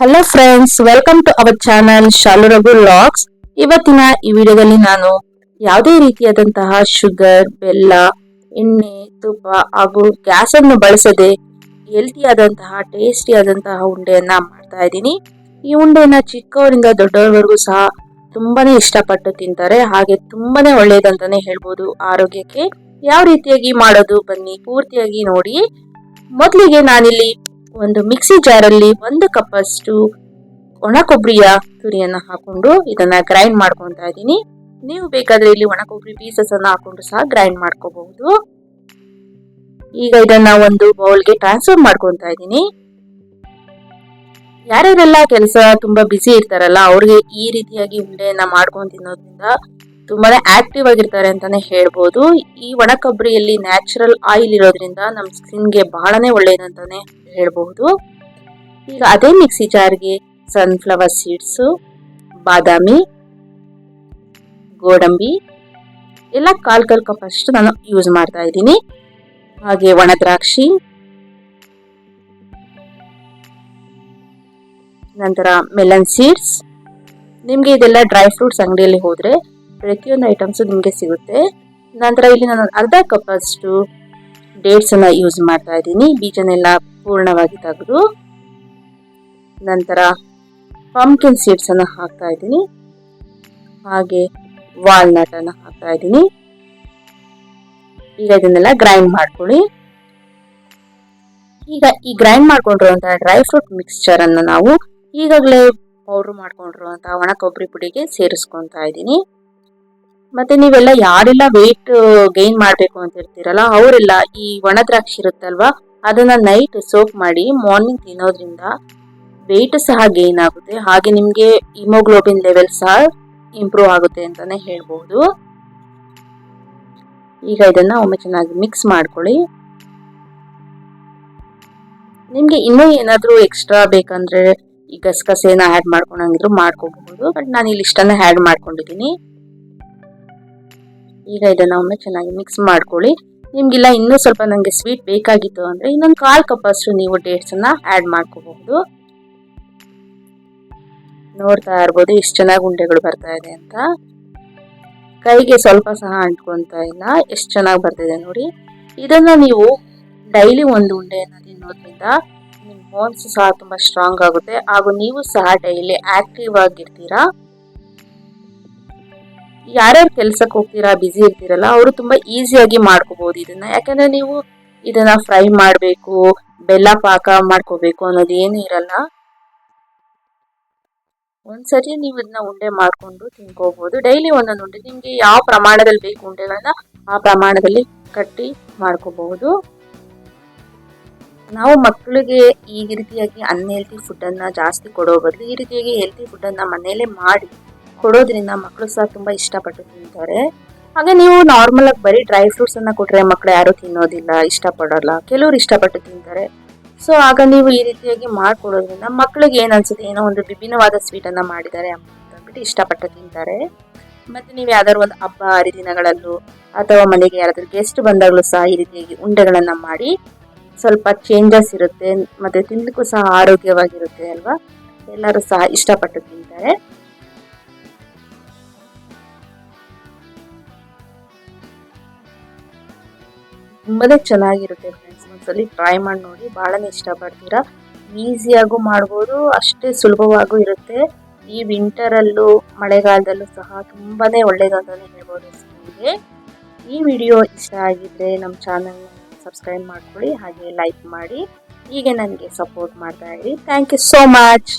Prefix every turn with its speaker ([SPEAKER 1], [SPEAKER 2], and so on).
[SPEAKER 1] Hello friends welcome to our channel Shalu Raghu logs ಇವತ್ತಿನ ಈ ವಿಡಿಯೋದಲ್ಲಿ ನಾನು ಯಾವುದೇ ರೀತಿಯಾದಂತಹ ಶುಗರ್ ಬೆಲ್ಲ, ಎಣ್ಣೆ, ತುಪ್ಪ ಹಾಗೂ ಗ್ಯಾಸ್ ಅನ್ನು ಬಳಸದೆ ಟೇಸ್ಟಿ ಆದಂತಹ ಉಂಡೆಯನ್ನ ಮಾಡ್ತಾ ಇದ್ದೀನಿ. ಈ ಉಂಡೆಯನ್ನ ಚಿಕ್ಕವರಿಂದ ದೊಡ್ಡವರವರೆಗೂ ಸಹ ತುಂಬಾನೇ ಇಷ್ಟಪಟ್ಟು ತಿಂತಾರೆ. ಹಾಗೆ ತುಂಬಾನೇ ಒಳ್ಳೆಯದಂತಾನೆ ಹೇಳ್ಬೋದು ಆರೋಗ್ಯಕ್ಕೆ. ಯಾವ ರೀತಿಯಾಗಿ ಮಾಡೋದು ಬನ್ನಿ, ಪೂರ್ತಿಯಾಗಿ ನೋಡಿ. ಮೊದಲಿಗೆ ನಾನಿಲ್ಲಿ ಒಂದು ಮಿಕ್ಸಿ ಜಾರಲ್ಲಿ ಒಂದು ಕಪ್ ಅಷ್ಟು ಒಣ ಕೊಬ್ಬರಿಯ ತುರಿಯನ್ನ ಹಾಕೊಂಡು ಇದನ್ನ ಗ್ರೈಂಡ್ ಮಾಡ್ಕೊತಾ ಇದ್ದೀನಿ. ನೀವು ಬೇಕಾದ್ರೆ ಇಲ್ಲಿ ಒಣ ಕೊಬ್ಬರಿ ಪೀಸಸ್ ಅನ್ನ ಹಾಕೊಂಡು ಸಹ ಗ್ರೈಂಡ್ ಮಾಡ್ಕೋಬಹುದು. ಈಗ ಇದನ್ನ ಒಂದು ಬೌಲ್ಗೆ ಟ್ರಾನ್ಸ್ಫರ್ ಮಾಡ್ಕೊತಾ ಇದ್ದೀನಿ. ಯಾರ್ಯಾರೆಲ್ಲ ಕೆಲಸ ತುಂಬಾ ಬಿಸಿ ಇರ್ತಾರಲ್ಲ, ಅವ್ರಿಗೆ ಈ ರೀತಿಯಾಗಿ ಉಂಡೆಯನ್ನ ಮಾಡ್ಕೊಂಡು ತಿನ್ನೋದ್ರಿಂದ ತುಂಬಾನೇ ಆಕ್ಟಿವ್ ಆಗಿರ್ತಾರೆ ಅಂತಾನೆ ಹೇಳ್ಬೋದು. ಈ ಒಣ ಕೊಬ್ಬರಿಯಲ್ಲಿ ನ್ಯಾಚುರಲ್ ಆಯಿಲ್ ಇರೋದ್ರಿಂದ ನಮ್ಮ ಸ್ಕಿನ್ಗೆ ಬಹಳನೇ ಒಳ್ಳೇದಂತಾನೆ ಹೇಳ್ಬಹುದು ಈಗ ಅದೇ ಮಿಕ್ಸಿ ಜಾರ್ಗೆ ಸನ್ಫ್ಲವರ್ ಸೀಡ್ಸು ಬಾದಾಮಿ, ಗೋಡಂಬಿ, ಎಲ್ಲ ಕಾಲ್ ಕಾಲ್ ಕಪ್ ಅಷ್ಟು ನಾನು ಯೂಸ್ ಮಾಡ್ತಾ ಇದ್ದೀನಿ. ಹಾಗೆ ಒಣ ದ್ರಾಕ್ಷಿ, ನಂತರ ಮೆಲನ್ ಸೀಡ್ಸ್ ನಿಮಗೆ ಇದೆಲ್ಲ ಡ್ರೈ ಫ್ರೂಟ್ಸ್ ಅಂಗಡಿಯಲ್ಲಿ ಹೋದ್ರೆ ಪ್ರತಿಯೊಂದು ಐಟಮ್ಸು ನಿಮಗೆ ಸಿಗುತ್ತೆ. ನಂತರ ಇಲ್ಲಿ ನಾನು ಅರ್ಧ ಕಪ್ ಡೇಟ್ಸನ್ನು ಯೂಸ್ ಮಾಡ್ತಾ ಇದ್ದೀನಿ. ಬೀಜನೆಲ್ಲ ಪೂರ್ಣವಾಗಿ ತೆಗೆದು, ನಂತರ ಪಂಪ್ಕಿನ್ ಸೀಡ್ಸನ್ನು ಹಾಕ್ತಾ ಇದ್ದೀನಿ. ಹಾಗೆ ವಾಲ್ನಟನ್ನು ಹಾಕ್ತಾ ಇದ್ದೀನಿ. ಈಗ ಇದನ್ನೆಲ್ಲ ಗ್ರೈಂಡ್ ಮಾಡ್ಕೊಳ್ಳಿ. ಈಗ ಈ ಗ್ರೈಂಡ್ ಮಾಡ್ಕೊಂಡಿರುವಂತಹ ಡ್ರೈ ಫ್ರೂಟ್ ಮಿಕ್ಸ್ಚರ್ ಅನ್ನು ನಾವು ಈಗಾಗಲೇ ಪೌಡ್ರ್ ಮಾಡ್ಕೊಂಡಿರುವಂತಹ ಒಣ ಕೊಬ್ಬರಿ ಪುಡಿಗೆ ಸೇರಿಸ್ಕೊತಾ ಇದ್ದೀನಿ. ಮತ್ತೆ ನೀವೆಲ್ಲ ಯಾರೆಲ್ಲ ವೆಯ್ಟ್ ಗೈನ್ ಮಾಡ್ಬೇಕು ಅಂತ ಇರ್ತೀರಲ್ಲ, ಅವರೆಲ್ಲ ಈ ಒಣ ದ್ರಾಕ್ಷಿ ಇರುತ್ತಲ್ವಾ, ಅದನ್ನ ನೈಟ್ ಸೋಪ್ ಮಾಡಿ ಮಾರ್ನಿಂಗ್ ತಿನ್ನೋದ್ರಿಂದ ವೆಯ್ಟ್ ಸಹ ಗೈನ್ ಆಗುತ್ತೆ. ಹಾಗೆ ನಿಮ್ಗೆ ಹಿಮೋಗ್ಲೋಬಿನ್ ಲೆವೆಲ್ ಸಹ ಇಂಪ್ರೂವ್ ಆಗುತ್ತೆ ಅಂತಾನೆ ಹೇಳ್ಬಹುದು ಈಗ ಇದನ್ನ ಒಮ್ಮೆ ಚೆನ್ನಾಗಿ ಮಿಕ್ಸ್ ಮಾಡ್ಕೊಳ್ಳಿ. ನಿಮ್ಗೆ ಇನ್ನೂ ಏನಾದರೂ ಎಕ್ಸ್ಟ್ರಾ ಬೇಕಂದ್ರೆ ಈ ಗಸಗಸೆನ ಆ್ಯಡ್ ಮಾಡ್ಕೊಂಡಂಗಿದ್ರು ಮಾಡ್ಕೋಬಹುದು. ಬಟ್ ನಾನು ಇಲ್ಲಿ ಇಷ್ಟನ್ನ ಆ್ಯಡ್ ಮಾಡ್ಕೊಂಡಿದ್ದೀನಿ. ಈಗ ಇದನ್ನ ಒಮ್ಮೆ ಚೆನ್ನಾಗಿ ಮಿಕ್ಸ್ ಮಾಡ್ಕೊಳ್ಳಿ. ನಿಮ್ಗೆಲ್ಲ ಇನ್ನೂ ಸ್ವಲ್ಪ ನನಗೆ ಸ್ವೀಟ್ ಬೇಕಾಗಿತ್ತು ಅಂದ್ರೆ ಇನ್ನೊಂದು ಕಾಲ್ ಕಪ್ ಅಷ್ಟು ನೀವು ಡೇಟ್ಸ್ ಅನ್ನ ಆ್ಯಡ್ ಮಾಡ್ಕೋಬಹುದು. ನೋಡ್ತಾ ಇರ್ಬೋದು ಎಷ್ಟು ಚೆನ್ನಾಗಿ ಉಂಡೆಗಳು ಬರ್ತಾ ಇದೆ ಅಂತ. ಕೈಗೆ ಸ್ವಲ್ಪ ಸಹ ಅಂಟ್ಕೊಂತ ಇಲ್ಲ, ಎಷ್ಟು ಚೆನ್ನಾಗಿ ಬರ್ತಿದೆ ನೋಡಿ. ಇದನ್ನ ನೀವು ಡೈಲಿ ಒಂದು ಉಂಡೆಯನ್ನು ತಿನ್ನೋದ್ರಿಂದ ನಿಮ್ಮ ಬೋನ್ಸ್ ಸಹ ತುಂಬಾ ಸ್ಟ್ರಾಂಗ್ ಆಗುತ್ತೆ. ಹಾಗೂ ನೀವು ಸಹ ಡೈಲಿ ಆಕ್ಟಿವ್ ಆಗಿರ್ತೀರಾ. ಯಾರ್ಯಾರು ಕೆಲ್ಸಕ್ಕೆ ಹೋಗ್ತೀರಾ ಬಿಸಿ ಇರ್ತೀರಲ್ಲ, ಅವರು ತುಂಬಾ ಈಸಿಯಾಗಿ ಮಾಡ್ಕೋಬಹುದು ಇದನ್ನ. ಯಾಕಂದ್ರೆ ನೀವು ಇದನ್ನ ಫ್ರೈ ಮಾಡಬೇಕು, ಬೆಲ್ಲ ಪಾಕ ಮಾಡ್ಕೋಬೇಕು ಅನ್ನೋದು ಏನು ಇರಲ್ಲ. ಒಂದ್ಸರಿ ನೀವು ಇದನ್ನ ಉಂಡೆ ಮಾಡ್ಕೊಂಡು ತಿನ್ಕೋಬಹುದು ಡೈಲಿ ಒಂದೊಂದು ಉಂಡೆ, ನಿಮ್ಗೆ ಯಾವ ಪ್ರಮಾಣದಲ್ಲಿ ಬೇಕು ಉಂಡೆಗಳನ್ನ ಆ ಪ್ರಮಾಣದಲ್ಲಿ ಕಟ್ಟಿ ಮಾಡ್ಕೋಬಹುದು ನಾವು ಮಕ್ಕಳಿಗೆ ಈ ರೀತಿಯಾಗಿ ಅನ್ಹೆಲ್ತಿ ಫುಡ್ ಅನ್ನ ಜಾಸ್ತಿ ಕೊಡೋ ಬದಲು ಈ ರೀತಿಯಾಗಿ ಹೆಲ್ತಿ ಫುಡ್ ಅನ್ನ ಮನೆಯಲ್ಲೇ ಮಾಡಿ ಕೊಡೋದ್ರಿಂದ ಮಕ್ಕಳು ಸಹ ತುಂಬಾ ಇಷ್ಟಪಟ್ಟು ತಿಂತಾರೆ ಹಾಗೆ ನೀವು ನಾರ್ಮಲ್ ಆಗಿ ಬರೀ ಡ್ರೈ ಫ್ರೂಟ್ಸ್ ಅನ್ನ ಕೊಟ್ರೆ ಮಕ್ಕಳು ಯಾರು ತಿನ್ನೋದಿಲ್ಲ, ಇಷ್ಟಪಡೋಲ್ಲ. ಕೆಲವರು ಇಷ್ಟಪಟ್ಟು ತಿಂತಾರೆ. ಸೊ ಆಗ ನೀವು ಈ ರೀತಿಯಾಗಿ ಮಾಡ್ಕೊಡೋದ್ರಿಂದ ಮಕ್ಕಳಿಗೆ ಏನ್ ಅನ್ಸುತ್ತೆ? ಏನೋ ಒಂದು ವಿಭಿನ್ನವಾದ ಸ್ವೀಟ್ ಅನ್ನ ಮಾಡಿದ್ದಾರೆ ಅಂತಂದ್ಬಿಟ್ಟು ಇಷ್ಟಪಟ್ಟು ತಿಂತಾರೆ. ಮತ್ತೆ ನೀವು ಯಾವ್ದಾದ್ರು ಒಂದು ಹಬ್ಬ, ಹರಿದಿನಗಳಲ್ಲೂ ಅಥವಾ ಮನೆಗೆ ಯಾರಾದ್ರೂ ಗೆಸ್ಟ್ ಬಂದಾಗಲೂ ಸಹ ಈ ರೀತಿಯಾಗಿ ಉಂಡೆಗಳನ್ನ ಮಾಡಿ ಸ್ವಲ್ಪ ಚೇಂಜಸ್ ಇರುತ್ತೆ. ಮತ್ತೆ ತಿನ್ಲಿಕ್ಕೂ ಸಹ ಆರೋಗ್ಯವಾಗಿರುತ್ತೆ ಅಲ್ವಾ? ಎಲ್ಲರೂ ಸಹ ಇಷ್ಟಪಟ್ಟು ತಿಂತಾರೆ. ತುಂಬಾನೇ ಚೆನ್ನಾಗಿರುತ್ತೆ ಫ್ರೆಂಡ್ಸ್ ಒಂದ್ಸಲಿ ಟ್ರೈ ಮಾಡಿ ನೋಡಿ ಬಹಳನೇ ಇಷ್ಟಪಡ್ತೀರಾ? ಈಸಿಯಾಗೂ ಮಾಡ್ಬೋದು, ಅಷ್ಟೇ ಸುಲಭವಾಗೂ ಇರುತ್ತೆ. ಈ ವಿಂಟರಲ್ಲೂ ಮಳೆಗಾಲದಲ್ಲೂ ಸಹ ತುಂಬಾ ಒಳ್ಳೇದು ಹೇಳ್ಬೋದು ಸ್ಕಿನ್ಗೆ ಈ ವಿಡಿಯೋ ಇಷ್ಟ ಆಗಿದ್ರೆ ನಮ್ಮ ಚಾನಲ್ ಸಬ್ಸ್ಕ್ರೈಬ್ ಮಾಡ್ಕೊಳ್ಳಿ, ಹಾಗೆ ಲೈಕ್ ಮಾಡಿ. ಹೀಗೆ ನನಗೆ ಸಪೋರ್ಟ್ ಮಾಡ್ತಾ ಇರಿ. Thank you so much